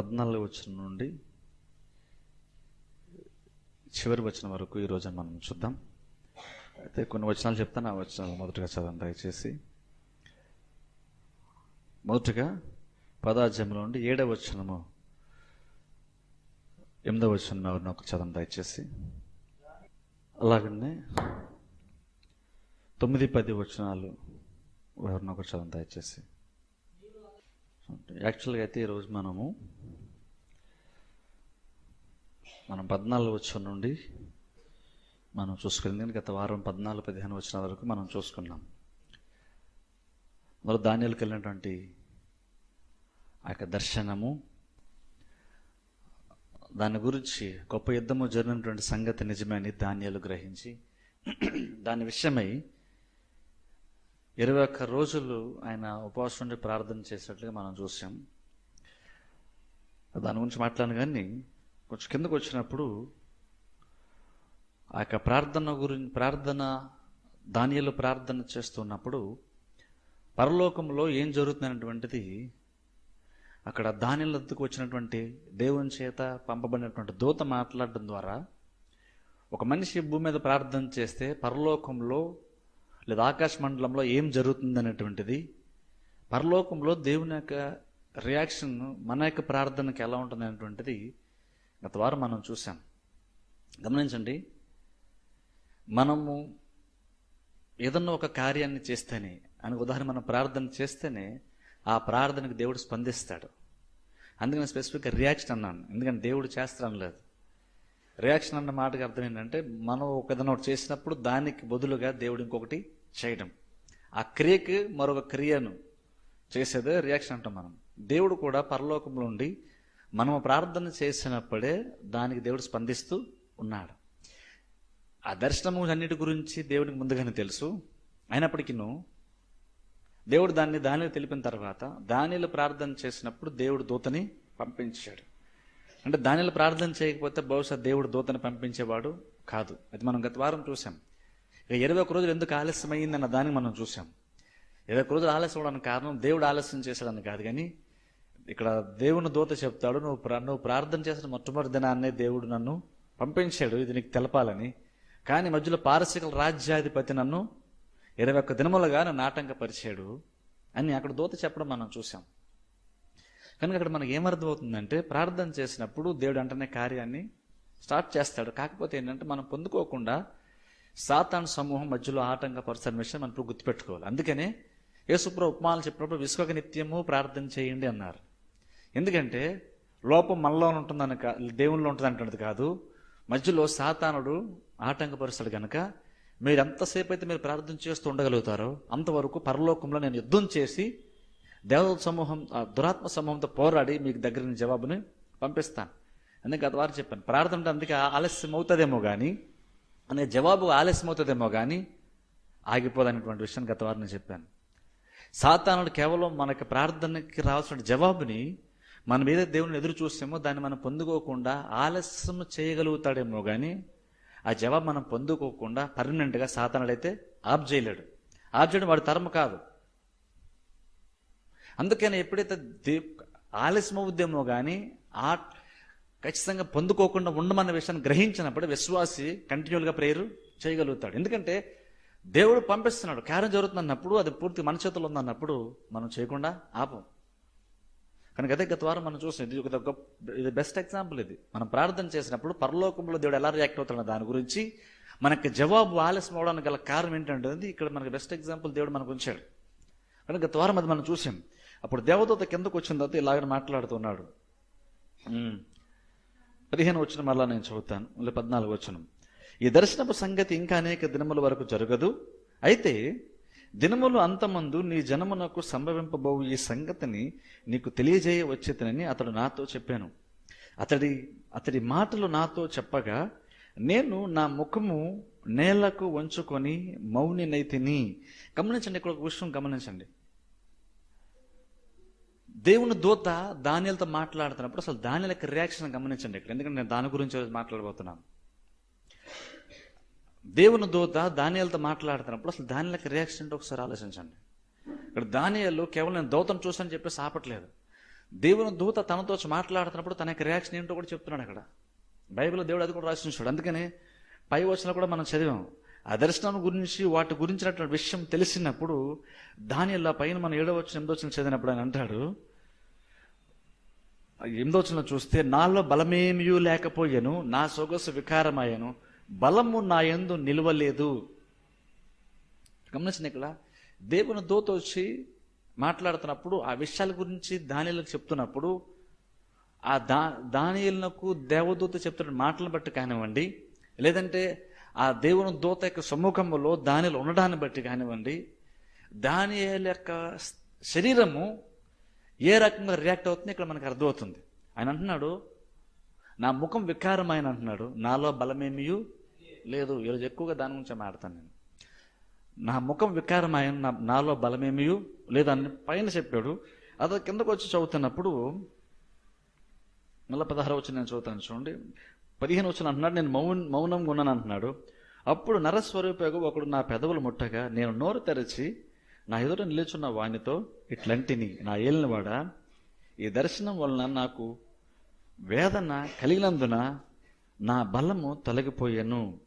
పద్నాలుగు వచ్చిన నుండి చివరి వచ్చిన వరకు ఈరోజు మనం చూద్దాం. అయితే కొన్ని వచనాలు చెప్తాను ఆ వచనాలు మొదటగా చదవండి దయచేసి. మొదటగా పదాధ్యాయంలో నుండి ఏడవ వచనము ఎనిమిదవ వచనం ఎవరిని ఒక చదవండి దయచేసి. అలాగనే తొమ్మిది పది వచనాలు ఎవరిని ఒక చదవండి దయచేసి. యాక్చువల్గా అయితే ఈరోజు మనము మనం పద్నాలుగు వచ్చిన నుండి మనం చూసుకెళ్ళింది గత వారం పద్నాలుగు పదిహేను వచ్చిన వరకు మనం చూసుకున్నాం. మరి ధాన్యాలకు వెళ్ళినటువంటి ఆ యొక్క దర్శనము దాని గురించి గొప్ప యుద్ధము జరిగినటువంటి సంగతి నిజమని ధాన్యాలు గ్రహించి దాని విషయమై ఇరవై ఒక్క రోజులు ఆయన ఉపవాసం ఉండి ప్రార్థన చేసినట్లుగా మనం చూసాం. దాని గురించి మాట్లాడను కానీ కొంచెం కిందకు వచ్చినప్పుడు ఆ యొక్క ప్రార్థన గురించి ప్రార్థన ధాన్యాలు ప్రార్థన చేస్తున్నప్పుడు పరలోకంలో ఏం జరుగుతుందనేటువంటిది అక్కడ ధాన్యాలకు వచ్చినటువంటి దేవుని చేత పంపబడినటువంటి దూత మాట్లాడడం ద్వారా ఒక మనిషి భూమి మీద ప్రార్థన చేస్తే పరలోకంలో లేదా ఆకాశ మండలంలో ఏం జరుగుతుంది అనేటువంటిది పరలోకంలో దేవుని యొక్క రియాక్షన్ మన యొక్క ప్రార్థనకి ఎలా ఉంటుంది అనేటువంటిది గత వారం మనం చూసాం గమనించండి మనము ఏదన్నా ఒక కార్యాన్ని చేస్తేనే అని ఉదాహరణ మనం ప్రార్థన చేస్తేనే ఆ ప్రార్థనకు దేవుడు స్పందిస్తాడు. అందుకని స్పెసిఫిక్గా రియాక్షన్ అన్నాను. ఎందుకంటే దేవుడు చేస్తాను లేదు. రియాక్షన్ అన్న మాటకి అర్థం ఏంటంటే మనం ఒక ఏదైనా ఒకటి చేసినప్పుడు దానికి బదులుగా దేవుడు ఇంకొకటి చేయడం. ఆ క్రియకి మరొక క్రియను చేసేదే రియాక్షన్ అంటాం మనం. దేవుడు కూడా పరలోకంలో ఉండి మనము ప్రార్థన చేసినప్పుడే దానికి దేవుడు స్పందిస్తూ ఉన్నాడు. ఆ దర్శనము అన్నిటి గురించి దేవుడికి ముందుగానే తెలుసు. అయినప్పటికీ దేవుడు దాన్ని దానిలో తెలిపిన తర్వాత దానిలో ప్రార్థన చేసినప్పుడు దేవుడు దూతని పంపించాడు. అంటే దానిలో ప్రార్థన చేయకపోతే బహుశా దేవుడు దూతని పంపించేవాడు కాదు. అది మనం గత వారం చూసాం ఇక ఇరవై ఒక రోజులు ఎందుకు ఆలస్యమైందన్న దాన్ని మనం చూసాం ఇరవై ఒక రోజులు ఆలస్యం అవడానికి కారణం దేవుడు ఆలస్యం చేశాడని కాదు కానీ ఇక్కడ దేవుని దూత చెప్తాడు నువ్వు నువ్వు ప్రార్థన చేసిన మొట్టమొదటి దినాన్నే దేవుడు నన్ను పంపించాడు ఇది నీకు తెలపాలని. కానీ మధ్యలో పారసిక రాజ్యాధిపతి నన్ను ఇరవై ఒక్క దినములుగా నన్ను ఆటంకపరిచాడు అని అక్కడ దూత చెప్పడం మనం చూసాం కనుక అక్కడ మనకి ఏమర్థమవుతుందంటే ప్రార్థన చేసినప్పుడు దేవుడు అంటనే కార్యాన్ని స్టార్ట్ చేస్తాడు. కాకపోతే ఏంటంటే మనం పొందుకోకుండా సాతాన్ సమూహం మధ్యలో ఆటంకపరచని విషయం మనం ఇప్పుడు గుర్తుపెట్టుకోవాలి. అందుకనే యేసుప్ర ఉపమాలు చెప్పినప్పుడు విశ్వక నిత్యము ప్రార్థన చేయండి అన్నారు. ఎందుకంటే లోపం మనలో ఉంటుందని కా దేవునిలో ఉంటుంది అంటున్నది కాదు. మధ్యలో సాతానుడు ఆటంకపరుస్తాడు కనుక మీరు ఎంతసేపు అయితే మీరు ప్రార్థన చేస్తూ ఉండగలుగుతారో అంతవరకు పరలోకంలో నేను యుద్ధం చేసి దేవత సమూహం దురాత్మ సమూహంతో పోరాడి మీకు దగ్గర జవాబుని పంపిస్తాను. అందుకే గత వారు చెప్పాను ప్రార్థన అంటే అందుకే ఆలస్యం అవుతుందేమో కానీ అనే జవాబు ఆలస్యం అవుతుందేమో కానీ ఆగిపోదనేటువంటి విషయాన్ని గత వారిని చెప్పాను. సాతానుడు కేవలం మనకి ప్రార్థనకి రావాల్సిన జవాబుని మన మీద దేవుని ఎదురు చూస్తేమో దాన్ని మనం పొందుకోకుండా ఆలస్యం చేయగలుగుతాడేమో కానీ ఆ జవాబు మనం పొందుకోకుండా పర్మనెంట్గా సాతానుడైతే ఆప్ చేయలేడు. ఆప్ చేయడం వాడి తరమ కాదు. అందుకని ఎప్పుడైతే దే ఆలస్యం అవుద్దేమో కానీ ఆ ఖచ్చితంగా పొందుకోకుండా ఉండమన్న విషయాన్ని గ్రహించినప్పుడు విశ్వాసి కంటిన్యూల్గా ప్రేయర్ చేయగలుగుతాడు. ఎందుకంటే దేవుడు పంపిస్తున్నాడు. కార్యం జరుగుతుంది అన్నప్పుడు అది పూర్తి మన చేతుల్లో ఉందన్నప్పుడు మనం చేయకుండా ఆపం. కనుక అదే గత వారం మనం చూసాం ఇది ఒక ఇది బెస్ట్ ఎగ్జాంపుల్ ఇది. మనం ప్రార్థన చేసినప్పుడు పరలోకంలో దేవుడు ఎలా రియాక్ట్ అవుతున్నాడు దాని గురించి మనకి జవాబు ఆలస్యం అవడానికి గల కారణం ఏంటంటే ఇక్కడ మనకి బెస్ట్ ఎగ్జాంపుల్ దేవుడు మనకు ఉంచాడు. కనుక గత వారం అది మనం చూసాం. అప్పుడు దేవదూత కిందకు వచ్చిన తర్వాత ఇలాగ మాట్లాడుతున్నాడు. పదిహేను వచ్చిన మళ్ళా నేను చదువుతాను మళ్ళీ పద్నాలుగు వచ్చిన ఈ దర్శనపు సంగతి ఇంకా అనేక దినముల వరకు జరగదు. అయితే దినములు అంతమందు నీ జనమునకు సంభవింపబోవు ఈ సంగతిని నీకు తెలియజేయ వచ్చేతనని అతడు నాతో చెప్పాను. అతడి అతడి మాటలు నాతో చెప్పగా నేను నా ముఖము నేలకు వంచుకొని మౌనినైతిని గమనించండి ఇక్కడ ఒక విషయం గమనించండి. దేవుని దూత దానిలతో మాట్లాడుతున్నప్పుడు అసలు దానిలకు రియాక్షన్ గమనించండి ఇక్కడ. ఎందుకంటే నేను దాని గురించి మాట్లాడబోతున్నాను. దేవుని దూత దానియాలతో మాట్లాడుతున్నప్పుడు అసలు దాని రియాక్షన్ ఏంటో ఒకసారి ఆలోచించండి. ఇక్కడ దానియాలు కేవలం నేను దూతను చూసాను చెప్పేసి ఆపట్లేదు. దేవుని దూత తనతో మాట్లాడుతున్నప్పుడు తన యొక్క రియాక్షన్ ఏంటో కూడా చెప్తున్నాడు అక్కడ. బైబిల్ దేవుడు అది కూడా రాసి ఉంచాడు. అందుకని పై వచ్చిన కూడా మనం చదివాం. ఆ దర్శనం గురించి వాటి గురించినటువంటి విషయం తెలిసినప్పుడు దాని పైన మనం ఏడో వచ్చిన ఎనిమిదో వచ్చిన చదివినప్పుడు ఆయన అంటాడు ఎనిమిదో వచ్చిన చూస్తే నాలో బలమేమియూ లేకపోయాను నా సొగసు వికారమయ్యాను బలము నా యందు నిలవలేదు. గమనించిన ఇక్కడ. దేవుని దూత వచ్చి మాట్లాడుతున్నప్పుడు ఆ విషయాల గురించి దానిలకు చెప్తున్నప్పుడు ఆ దా దానిలకు దేవదూత చెప్తున్న మాటలను బట్టి కానివ్వండి లేదంటే ఆ దేవుని దూత యొక్క సమ్ముఖంలో దానిలో ఉండడాన్ని బట్టి కానివ్వండి దాని యొక్క శరీరము ఏ రకంగా రియాక్ట్ అవుతుంది ఇక్కడ మనకు అర్థమవుతుంది. ఆయన అంటున్నాడు నా ముఖం వికారమైన అంటున్నాడు నాలో బలమేమియు? లేదు ఈరోజు ఎక్కువగా దాని గురించి మాట్లాడతాను నేను. నా ముఖం వికారమైన నా నాలో బలమేమియు లేదని పైన చెప్పాడు. అతను కిందకు వచ్చి చదువుతున్నప్పుడు మళ్ళీ పదహారు వచ్చి నేను చదువుతాను చూడండి. పదిహేను వచ్చిన అంటున్నాడు నేను మౌన్ మౌనంగా ఉన్నాను అంటున్నాడు. అప్పుడు నరస్వరూపకు ఒకడు నా పెదవులు ముట్టగా నేను నోరు తెరచి నా ఎదుట నిలుచున్న వానితో ఇట్లంటిని నా ఏలినవాడా ఈ దర్శనం వలన నాకు వేదన కలిగినందున నా బలము తొలగిపోయాను.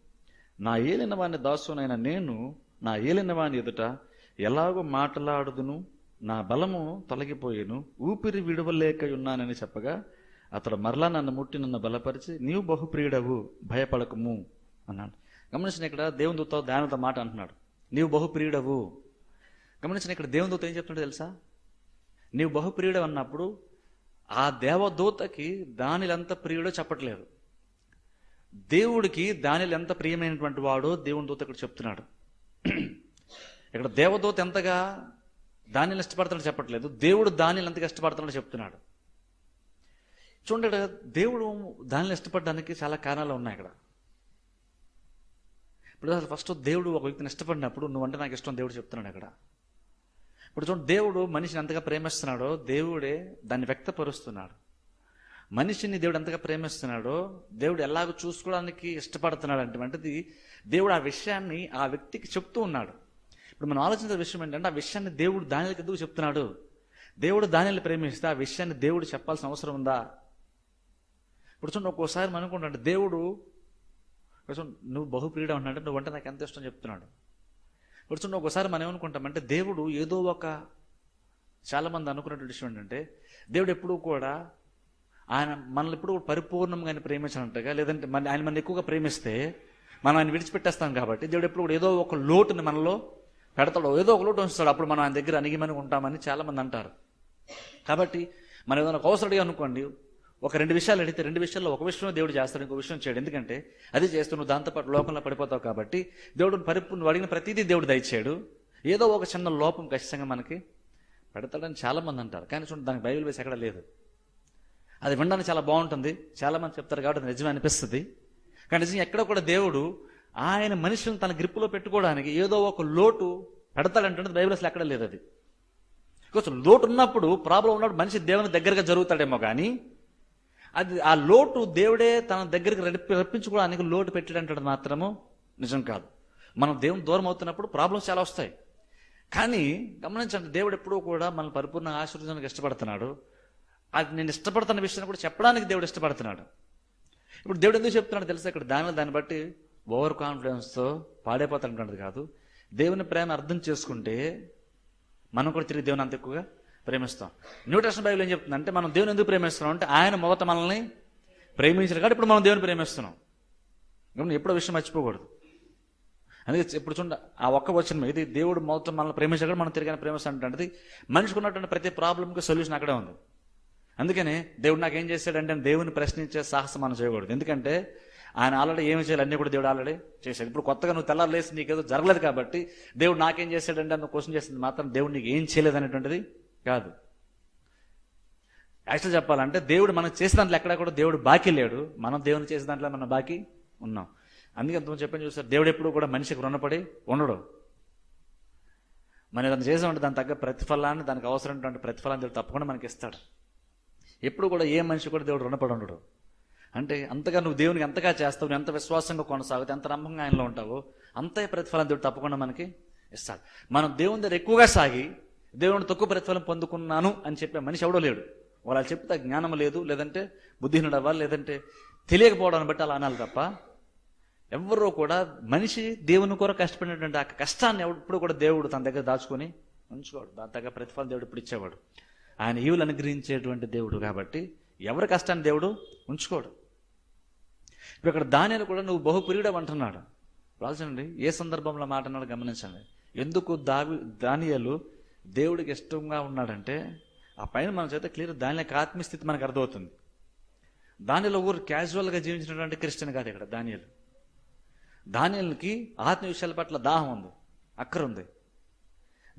నా ఏలిన వాని దాసునైన నేను నా ఏలిన వాని ఎదుట ఎలాగో మాట్లాడుదును నా బలము తొలగిపోయేను ఊపిరి విడవలేక ఉన్నానని చెప్పగా అతడు మరలా నన్ను ముట్టి నన్ను బలపరిచి నీవు బహుప్రియుడవు భయపడకము అన్నాడు. గమనించిన ఇక్కడ దేవుని దూత దానితో మాట అంటున్నాడు. నీవు బహుప్రియుడవు. గమనించిన ఇక్కడ దేవుని దూత ఏం చెప్తున్నాడు తెలుసా? నీవు బహుప్రియుడు అన్నప్పుడు ఆ దేవదూతకి దానిలంత ప్రియుడో చెప్పట్లేదు. దేవుడికి దానిలో ఎంత ప్రియమైనటువంటి వాడో దేవుని దూత ఇక్కడ చెప్తున్నాడు. ఇక్కడ దేవదూత ఎంతగా దానిని ఇష్టపడతాడో చెప్పట్లేదు. దేవుడు దానిని ఎంతగా ఇష్టపడతాడో చెప్తున్నాడు. చూడండి ఇక్కడ దేవుడు దానిని ఇష్టపడడానికి చాలా కారణాలు ఉన్నాయి ఇక్కడ. ఇప్పుడు అసలు ఫస్ట్ దేవుడు ఒక వ్యక్తిని ఇష్టపడినప్పుడు నువ్వంటే నాకు ఇష్టం దేవుడు చెప్తున్నాడు అక్కడ ఇప్పుడు చూడండి దేవుడు మనిషిని ఎంతగా ప్రేమిస్తున్నాడో దేవుడే దాన్ని వ్యక్తపరుస్తున్నాడు. మనిషిని దేవుడు ఎంతగా ప్రేమిస్తున్నాడో దేవుడు ఎలాగో చూసుకోవడానికి ఇష్టపడుతున్నాడు అంటే దేవుడు ఆ విషయాన్ని ఆ వ్యక్తికి చెప్తూ ఉన్నాడు. ఇప్పుడు మనం ఆలోచించే విషయం ఏంటంటే ఆ విషయాన్ని దేవుడు దానిలకు ఎందుకు చెప్తున్నాడు? దేవుడు దానిని ప్రేమిస్తే ఆ విషయాన్ని దేవుడు చెప్పాల్సిన అవసరం ఉందా? ఇప్పుడు చూడండి ఒక్కోసారి మనం అనుకుంటాం దేవుడు కొంచెం నువ్వు బహుప్రియుడ ఉన్నాడు నువ్వంటే నాకు ఎంత ఇష్టం చెప్తున్నాడు. ఇప్పుడు చూడండి ఒకసారి మనం ఏమనుకుంటామంటే దేవుడు ఏదో ఒక చాలామంది అనుకున్నటువంటి విషయం ఏంటంటే దేవుడు ఎప్పుడూ కూడా ఆయన మనల్ని ఎప్పుడు పరిపూర్ణంగా ఆయన ప్రేమించాలంటగా లేదంటే మన ఆయన మనం ఎక్కువగా ప్రేమిస్తే మనం ఆయన విడిచిపెట్టేస్తాం కాబట్టి దేవుడు ఎప్పుడు కూడా ఏదో ఒక లోటుని మనలో పెడతాడు ఏదో ఒక లోటు ఉంచుతాడు అప్పుడు మనం ఆయన దగ్గర అణిగిమని ఉంటామని చాలామంది అంటారు. కాబట్టి మనం ఏదైనా ఒక అవసరం అనుకోండి ఒక రెండు విషయాలు అడిగితే రెండు విషయాల్లో ఒక విషయం దేవుడు చేస్తాడు ఇంకో విషయం చేయడు. ఎందుకంటే అది చేస్తూ నువ్వు దాంతోపాటు లోకంలో పడిపోతావు కాబట్టి దేవుడు పరిపూర్ణ నువ్వు అడిగిన ప్రతిదీ దేవుడు దయచేయడు. ఏదో ఒక చిన్న లోపం ఖచ్చితంగా మనకి పెడతాడని చాలా మంది అంటారు. కానీ చూడండి దానికి బైబిల్ వేసి ఎక్కడ లేదు. అది వినడానికి చాలా బాగుంటుంది. చాలా మంది చెప్తారు కాబట్టి అది నిజమే అనిపిస్తుంది. కానీ నిజంగా ఎక్కడ కూడా దేవుడు ఆయన మనుషులను తన గ్రిప్పులో పెట్టుకోవడానికి ఏదో ఒక లోటు పెడతాడంటే బైబిల్ అసలు ఎక్కడ లేదు అది. కొంచెం లోటు ఉన్నప్పుడు ప్రాబ్లం ఉన్నప్పుడు మనిషి దేవుని దగ్గరగా జరుగుతాడేమో కానీ అది ఆ లోటు దేవుడే తన దగ్గరికి రప్పి- రప్పించుకోవడానికి లోటు పెట్టాడంటే మాత్రము నిజం కాదు. మనం దేవుని దూరం అవుతున్నప్పుడు ప్రాబ్లమ్స్ చాలా వస్తాయి. కానీ గమనించండి దేవుడు ఎప్పుడూ కూడా మన పరిపూర్ణ ఆశీర్వదనానికి ఇష్టపడుతున్నాడు. అది నేను ఇష్టపడుతున్న విషయాన్ని కూడా చెప్పడానికి దేవుడు ఇష్టపడుతున్నాడు. ఇప్పుడు దేవుడు ఎందుకు చెప్తున్నాడు తెలుసా? ఇక్కడ దానిలో దాన్ని బట్టి ఓవర్ కాన్ఫిడెన్స్తో పాడైపోతాడు కాదు. దేవుని ప్రేమ అర్థం చేసుకుంటే మనం కూడా తిరిగి దేవుని అంత ఎక్కువగా ప్రేమిస్తాం. న్యూ టెస్టన్ బైబిల్ ఏం చెప్తుంది అంటే మనం దేవుని ఎందుకు ప్రేమిస్తున్నాం అంటే ఆయన మొదట మనల్ని ప్రేమించారు కాబట్టి ఇప్పుడు మనం దేవుని ప్రేమిస్తున్నాం. ఎప్పుడో విషయం మర్చిపోకూడదు. అందుకే ఇప్పుడు చూడండి ఆ ఒక్క వచ్చిన ఇది దేవుడు మొదట మనల్ని ప్రేమించాడు మనం తిరిగి ప్రేమిస్తాం అంటే మనిషికి ఉన్నటువంటి ప్రతి ప్రాబ్లంకి సొల్యూషన్ అక్కడే ఉంది. అందుకనే దేవుడు నాకు ఏం చేశాడంటే దేవుని ప్రశ్నించే సాహసం మనం చేయకూడదు. ఎందుకంటే ఆయన ఆల్రెడీ ఏమి చేయాలి అన్నీ కూడా దేవుడు ఆల్రెడీ చేశాడు. ఇప్పుడు కొత్తగా నువ్వు తెల్లారు లేసి నీకేదో జరగలేదు కాబట్టి దేవుడు నాకేం చేశాడంటే నువ్వు క్వశ్చన్ చేసింది మాత్రం దేవుడు నీకు ఏం చేయలేదు అనేటువంటిది కాదు. యాక్చువల్ చెప్పాలంటే దేవుడు మనం చేసిన దాంట్లో ఎక్కడా కూడా దేవుడు బాకీ లేడు. మనం దేవుని చేసిన దాంట్లో మనం బాకీ ఉన్నాం. అందుకే ఎంతమంది చెప్పని చూస్తారు దేవుడు ఎప్పుడు కూడా మనిషికి రుణపడి ఉండడు. మనం ఏదైనా చేసామంటే దాని తగ్గ ప్రతిఫలాన్ని దానికి అవసరమైనటువంటి ప్రతిఫలాన్ని తప్పకుండా మనకి ఇస్తాడు. ఎప్పుడు కూడా ఏ మనిషి కూడా దేవుడు రుణపడి ఉండడు. అంటే అంతగా నువ్వు దేవునికి ఎంతగా చేస్తావు నువ్వు ఎంత విశ్వాసంగా కొనసాగుతావు ఎంత నమ్మకంగా ఆయనలో ఉంటావో అంతే ప్రతిఫలం దేవుడు తప్పకుండా మనకి ఇస్తాడు. మనం దేవుని దగ్గర ఎక్కువగా సాగి దేవుని తక్కువ ప్రతిఫలం పొందుకున్నాను అని చెప్పే మనిషి ఎవడో లేడు. వాళ్ళు చెప్తే జ్ఞానం లేదు లేదంటే బుద్ధిహీనుడు అవ్వాలి లేదంటే తెలియకపోవడాన్ని బట్టి అలా అనాలి తప్ప ఎవరో కూడా మనిషి దేవుని కొరకు కష్టపడినటువంటి ఆ కష్టాన్ని ఎప్పుడు కూడా దేవుడు తన దగ్గర దాచుకొని ఉంచుకోడు. దాని తగ్గ ప్రతిఫలం దేవుడు ఇప్పుడు ఇచ్చేవాడు. ఆయన ఈవులు అనుగ్రహించేటువంటి దేవుడు కాబట్టి ఎవరి కష్టాన్ని దేవుడు ఉంచుకోడు. ఇప్పుడు ఇక్కడ దానిని కూడా నువ్వు బహుప్రియుడం అంటున్నాడు. రాల్చండి ఏ సందర్భంలో మాట అన్నాడు గమనించండి. ఎందుకు దావి దానియలు దేవుడికి ఇష్టంగా ఉన్నాడంటే ఆ పైన మన చేత క్లియర్ దాని యొక్క ఆత్మీయస్థితి మనకు అర్థమవుతుంది. దానిలో ఊరు క్యాజువల్గా జీవించినటువంటి క్రిస్టియన్ కాదు ఇక్కడ దానియలు. దానియలకి ఆత్మ విషయాల పట్ల దాహం ఉంది అక్కర ఉంది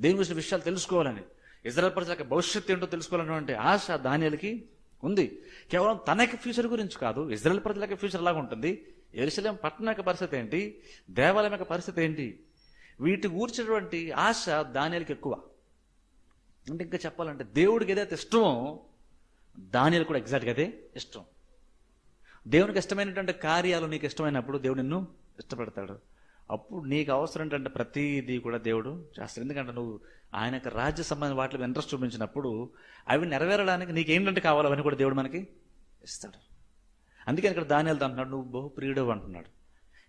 దేవుని విషయ విషయాలు తెలుసుకోవాలని. ఇజ్రాయల్ ప్రజలకు భవిష్యత్తు ఏంటో తెలుసుకోవాలన్నటువంటి ఆశ ధాన్యాలకి ఉంది. కేవలం తనకి ఫ్యూచర్ గురించి కాదు ఇజ్రాయల్ ప్రజలకి ఫ్యూచర్ లాగా ఉంటుంది. ఎరుసలేం పట్టణ యొక్క పరిస్థితి ఏంటి? దేవాలయం యొక్క పరిస్థితి ఏంటి? వీటి కూర్చినటువంటి ఆశ ధాన్యాలకి ఎక్కువ. అంటే ఇంకా చెప్పాలంటే దేవుడికి ఏదైతే ఇష్టమో దానియలు కూడా ఎగ్జాక్ట్గా అదే ఇష్టం. దేవునికి ఇష్టమైనటువంటి కార్యాలు నీకు ఇష్టమైనప్పుడు దేవుడు నిన్ను ఇష్టపడతాడు. అప్పుడు నీకు అవసరం ఏంటంటే ప్రతిదీ కూడా దేవుడు చేస్తాడు. ఎందుకంటే నువ్వు ఆయన యొక్క రాజ్య సంబంధించిన వాటిలో ఇంట్రెస్ట్ చూపించినప్పుడు అవి నెరవేరడానికి నీకు ఏంటంటే కావాలో అవన్నీ కూడా దేవుడు మనకి ఇస్తాడు. అందుకని ఇక్కడ దానియాలతో అంటున్నాడు నువ్వు బహు ప్రియుడు అంటున్నాడు.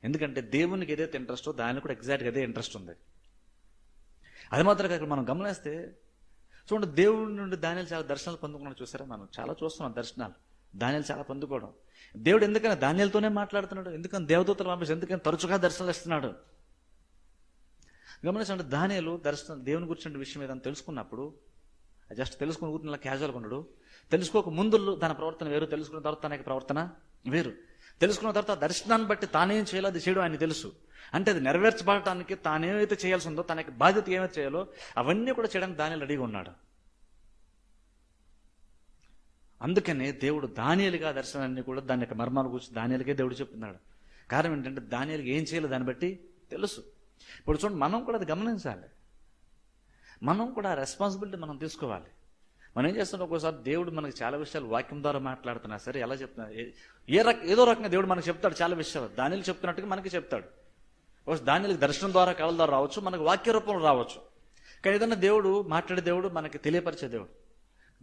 ఎందుకంటే దేవునికి ఏదైతే ఇంట్రెస్టో దానికి కూడా ఎగ్జాక్ట్గా అదే ఇంట్రెస్ట్ ఉంది. అది మాత్రం ఇక్కడ మనం గమనిస్తే చూడండి దేవుడి నుండి దానియాలు చాలా దర్శనాలు పొందుకున్నాడు చూసారా మనం? చాలా చూస్తున్నాం దర్శనాలు. దానియాలు చాలా పొందుకోవడం. దేవుడు ఎందుకని ధాన్యాలతోనే మాట్లాడుతున్నాడు? ఎందుకని దేవదూతలు పంపించి ఎందుకని తరచుగా దర్శనాలు ఇస్తున్నాడు? గమనించండి ధాన్యాలు దర్శనం దేవుని గురించిన విషయం ఏదైనా తెలుసుకున్నప్పుడు జస్ట్ తెలుసుకుని ఊరిని క్యాజువల్గా ఉండడు తెలుసుకోక ముందు తన ప్రవర్తన వేరు తెలుసుకున్న తర్వాత తన ప్రవర్తన వేరు. తెలుసుకున్న తర్వాత దర్శనాన్ని బట్టి తానేం చేయాలో అది చేయడం ఆయన తెలుసు. అంటే అది నెరవేర్చబడటానికి తానేమైతే చేయాల్సి ఉందో తన యొక్క బాధ్యత ఏమైతే చేయాలో అవన్నీ కూడా చేయడానికి దాని రెడీగా ఉన్నాడు. అందుకనే దేవుడు దానియలుగా దర్శనాన్ని కూడా దాని యొక్క మర్మాల గురించి దానియలకే దేవుడు చెప్తున్నాడు. కారణం ఏంటంటే దానియలకి ఏం చేయాలి దాన్ని బట్టి తెలుసు. ఇప్పుడు చూడండి మనం కూడా అది గమనించాలి. మనం కూడా ఆ రెస్పాన్సిబిలిటీ మనం తీసుకోవాలి. మనం ఏం చేస్తున్నాం ఒక్కోసారి దేవుడు మనకి చాలా విషయాలు వాక్యం ద్వారా మాట్లాడుతున్నా సరే ఎలా చెప్తున్నా ఏ- రక ఏదో రకంగా దేవుడు మనకు చెప్తాడు చాలా విషయాలు. దానిలు చెప్తున్నట్టుగా మనకి చెప్తాడు. దానిలకు దర్శనం ద్వారా కళ ద్వారా రావచ్చు మనకు వాక్య రూపంలో రావచ్చు. కానీ ఏదన్నా దేవుడు మాట్లాడే దేవుడు మనకి తెలియపరిచే దేవుడు.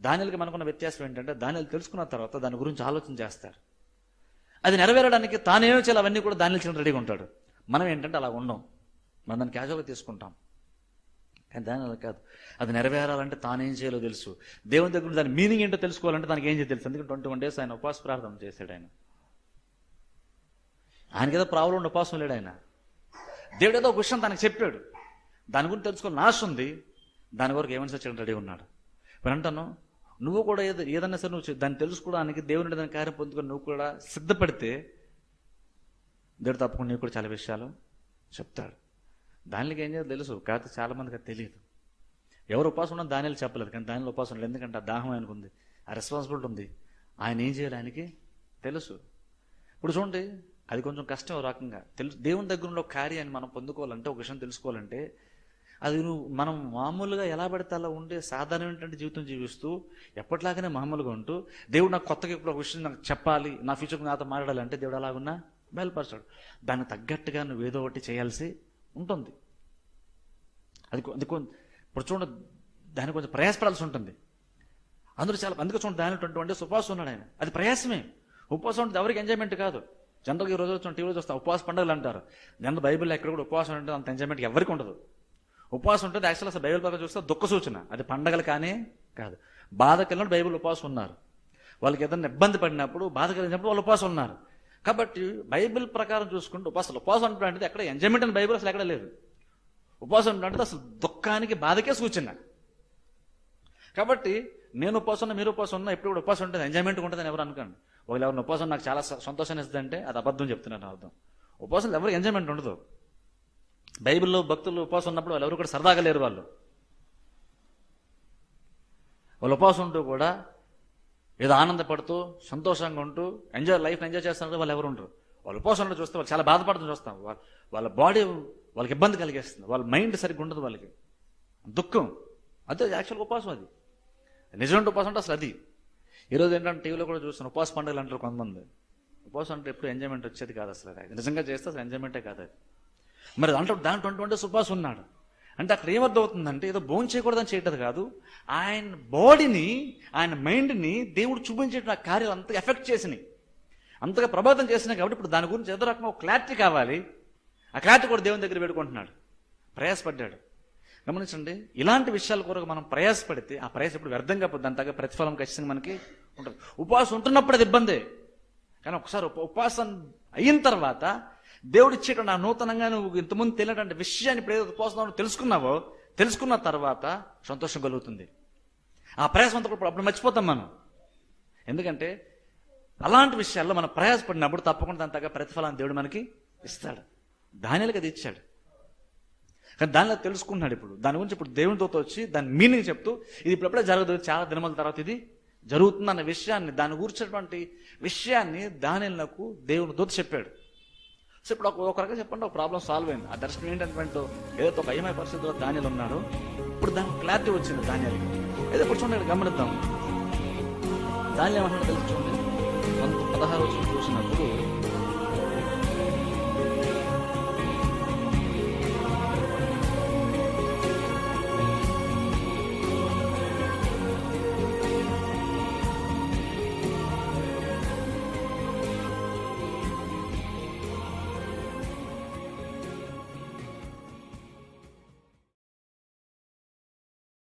దానిలకి మనకున్న వ్యత్యాసం ఏంటంటే దానిలు తెలుసుకున్న తర్వాత దాని గురించి ఆలోచన చేస్తారు. అది నెరవేరడానికి తానేమో చేయాలి అవన్నీ కూడా దానిలో చిన్న రెడీగా ఉంటాడు. మనం ఏంటంటే అలా ఉండం. మనం దాన్ని క్యాజువల్గా తీసుకుంటాం. కానీ దాని అలా కాదు. అది నెరవేరాలంటే తానేం చేయాలో తెలుసు. దేవుని దగ్గర దాని మీనింగ్ ఏంటో తెలుసుకోవాలంటే దానికి ఏం చేయాలి తెలుసు. ఎందుకంటే ట్వంటీ వన్ డేస్ ఆయన ఉపవాస ప్రార్థన చేశాడు ఆయన. ఆయనకి ఏదో ప్రాబ్లం ఉండి ఉపవాసం లేడు ఆయన. దేవుడు ఏదో ఒక విషయం తనకు చెప్పాడు. దాని గురించి తెలుసుకోవాలని ఆశ ఉంది. దాని వరకు ఏమైనా సరే రెడీ ఉన్నాడు. ఇప్పుడు అంటాను నువ్వు కూడా ఏదో ఏదన్నా సరే నువ్వు దాన్ని తెలుసుకోవడానికి దేవుని దాని కార్యం పొందుకొని నువ్వు కూడా సిద్ధపడితే దేవుడు తప్పకుండా నీకు కూడా చాలా విషయాలు చెప్తాడు. దానికి ఏం చేయాలో తెలుసు. కాకపోతే చాలామందికి అది తెలియదు. ఎవరు ఉపాసం ఉన్నా దానిలో చెప్పలేదు. కానీ దానిలో ఉపాసం లేదు. ఎందుకంటే ఆ దాహం ఆయనకు ఉంది. ఆ రెస్పాన్సిబిలిటీ ఉంది. ఆయన ఏం చేయాలి ఆయనకి తెలుసు. ఇప్పుడు చూడండి అది కొంచెం కష్టం రకంగా. తెలుసు దేవుని దగ్గర ఉన్న కార్యాన్ని మనం పొందుకోవాలంటే ఒక విషయం తెలుసుకోవాలంటే అది నువ్వు మనం మామూలుగా ఎలా పడితే అలా ఉండే సాధారణమైనటువంటి జీవితం జీవిస్తూ ఎప్పటిలాగానే మామూలుగా ఉంటూ దేవుడు నాకు కొత్తగా ఇప్పుడు ఒక విషయం నాకు చెప్పాలి నా ఫ్యూచర్ నాతో మాట్లాడాలంటే దేవుడు అలాగున్నా బయలుపరచాడు దానికి తగ్గట్టుగా నువ్వు ఏదో ఒకటి చేయాల్సి ఉంటుంది. అది అది ఇప్పుడు చూడండి దాన్ని కొంచెం ప్రయాసపడాల్సి ఉంటుంది. అందరూ చాలా అందుకే చూడండి దాని ట్వంటీ వన్ ఉపవాసం ఉన్నాడు ఆయన. అది ప్రయాసమే. ఉపవాసం ఉంటుంది ఎవరికి ఎంజాయ్మెంట్ కాదు. జనరల్గా ఈ రోజు వచ్చిన టీవీలో చూస్తాం ఉపవాస పండుగలు అంటారు. జనరల్ బైబిల్లో ఎక్కడ కూడా ఉపవాసం ఉంటుంది అంత ఎంజాయ్మెంట్ ఎవరికి ఉండదు. ఉపవాసం ఉంటుంది. యాక్చువల్ అసలు బైబిల్ ప్రకారం చూస్తే దుఃఖ సూచన. అది పండగలు కానీ కాదు. బాధ కలిగినప్పుడు బైబిల్ ఉపవాసం ఉన్నారు. వాళ్ళకి ఏదైనా ఇబ్బంది పడినప్పుడు బాధ కలిగినప్పుడు వాళ్ళు ఉపవాసం ఉన్నారు. కాబట్టి బైబిల్ ప్రకారం చూసుకుంటే ఉపవాసం ఉపవాసం అంటే ఎక్కడ ఎంజాయ్మెంట్ అని బైబిల్ అసలు ఎక్కడ లేదు. ఉపవాసం అంటే అసలు దుఃఖానికి బాధకే సూచన. కాబట్టి నేను ఉపవాసం ఉన్నా మీరు ఉపవాసం ఉన్నా ఎప్పుడు కూడా ఉపవాసం ఉంటుంది. ఎంజాయ్మెంట్ ఉంటుందని ఎవరు అనుకోండి ఒకవేళ ఎవరిని ఉపవాసం నాకు చాలా స- సంతోషాన్ని ఇస్తుందంటే అది అబద్ధం చెప్తున్నాను అర్థం. ఉపవాసం ఎవరు ఎంజాయ్మెంట్ ఉండదు. బైబిల్లో భక్తులు ఉపవాసం ఉన్నప్పుడు వాళ్ళు ఎవరు కూడా సరదాగా లేరు వాళ్ళు. వాళ్ళు ఉపవాసం ఉంటూ కూడా ఏదో ఆనందపడుతూ సంతోషంగా ఉంటూ ఎంజాయ్ లైఫ్ ఎంజాయ్ చేస్తున్నారు వాళ్ళు ఎవరు ఉండరు. వాళ్ళు ఉపవాసం ఉంటూ చూస్తే వాళ్ళు చాలా బాధపడుతూ చూస్తాం. వాళ్ళ వాళ్ళ బాడీ వాళ్ళకి ఇబ్బంది కలిగేస్తుంది. వాళ్ళ మైండ్ సరిగ్గా ఉండదు వాళ్ళకి. దుఃఖం. అదే యాక్చువల్గా ఉపవాసం అది. నిజమైన ఉపవాసం అంటే అసలు అది. ఈరోజు ఏంటంటే టీవీలో కూడా చూస్తాను ఉపవాస పండుగలు అంటారు కొంతమంది. ఉపవాసం అంటే ఎప్పుడు ఎంజాయ్మెంట్ వచ్చేది కాదు అసలు. అది నిజంగా చేస్తే అసలు ఎంజాయ్మెంటే కాదు అది. మరి దాంట్లో దాంట్లో ట్వంటీ ఉన్నాడు. అంటే అక్కడ ఏమర్థమవుతుందంటే ఏదో భోజనం చేయకూడదని చేయటది కాదు. ఆయన బాడీని ఆయన మైండ్ని దేవుడు చూపించేట కార్యాలు అంతగా ఎఫెక్ట్ చేసినాయి. అంతగా ప్రభావితం చేసినాయి కాబట్టి ఇప్పుడు దాని గురించి ఏదో రకంగా ఒక క్లారిటీ కావాలి. ఆ క్లారిటీ కూడా దేవుని దగ్గర పెట్టుకుంటున్నాడు ప్రయాసపడ్డాడు. గమనించండి ఇలాంటి విషయాల కొరకు మనం ప్రయాసపడితే ఆ ప్రయాస ఇప్పుడు వ్యర్థంగా పోతుంది దాని తగ్గ ప్రతిఫలం ఖచ్చితంగా మనకి ఉంటుంది. ఉపవాసం ఉంటున్నప్పుడు అది ఇబ్బందే. కానీ ఒకసారి ఉప- ఉపవాసం అయిన తర్వాత దేవుడు ఇచ్చేటువంటి ఆ నూతనంగా నువ్వు ఇంతకుముందు తెలియటువంటి విషయాన్ని ఇప్పుడు ఏదో తెలుసుకున్నావో తెలుసుకున్న తర్వాత సంతోషం కలుగుతుంది. ఆ ప్రయాసం అంతా కూడా అప్పుడు మర్చిపోతాం మనం. ఎందుకంటే అలాంటి విషయాల్లో మనం ప్రయాసపడినప్పుడు తప్పకుండా దాని తగ్గ ప్రతిఫలాన్ని దేవుడు మనకి ఇస్తాడు. దానిలకు అది ఇచ్చాడు. కానీ దానిలో తెలుసుకుంటున్నాడు ఇప్పుడు. దాని గురించి ఇప్పుడు దేవునితో వచ్చి దాని మీనింగ్ చెప్తూ ఇది ఇప్పుడప్పుడే జరగదు చాలా దినముల తర్వాత ఇది జరుగుతుందన్న విషయాన్ని దాని గురించినటువంటి విషయాన్ని దానిలకు దేవుని దూత చెప్పాడు. సో ఇప్పుడు ఒక ఒక రకంగా చెప్పండి ఒక ప్రాబ్లం సాల్వ్ అయింది. ఆ దర్శనం ఏంటంటే ఏదో ఒక అయ్యమైన పరిస్థితిలో ధాన్యాలు ఉన్నాడు ఇప్పుడు దానికి క్లారిటీ వచ్చింది ధాన్యాలకి ఏదో ఇప్పుడు చూడండి ఇక్కడ గమనిద్దాం. ధాన్యం ఏమంటున్నా తెలుసు చూడండి. పదహారు వచ్చిన చూసినప్పుడు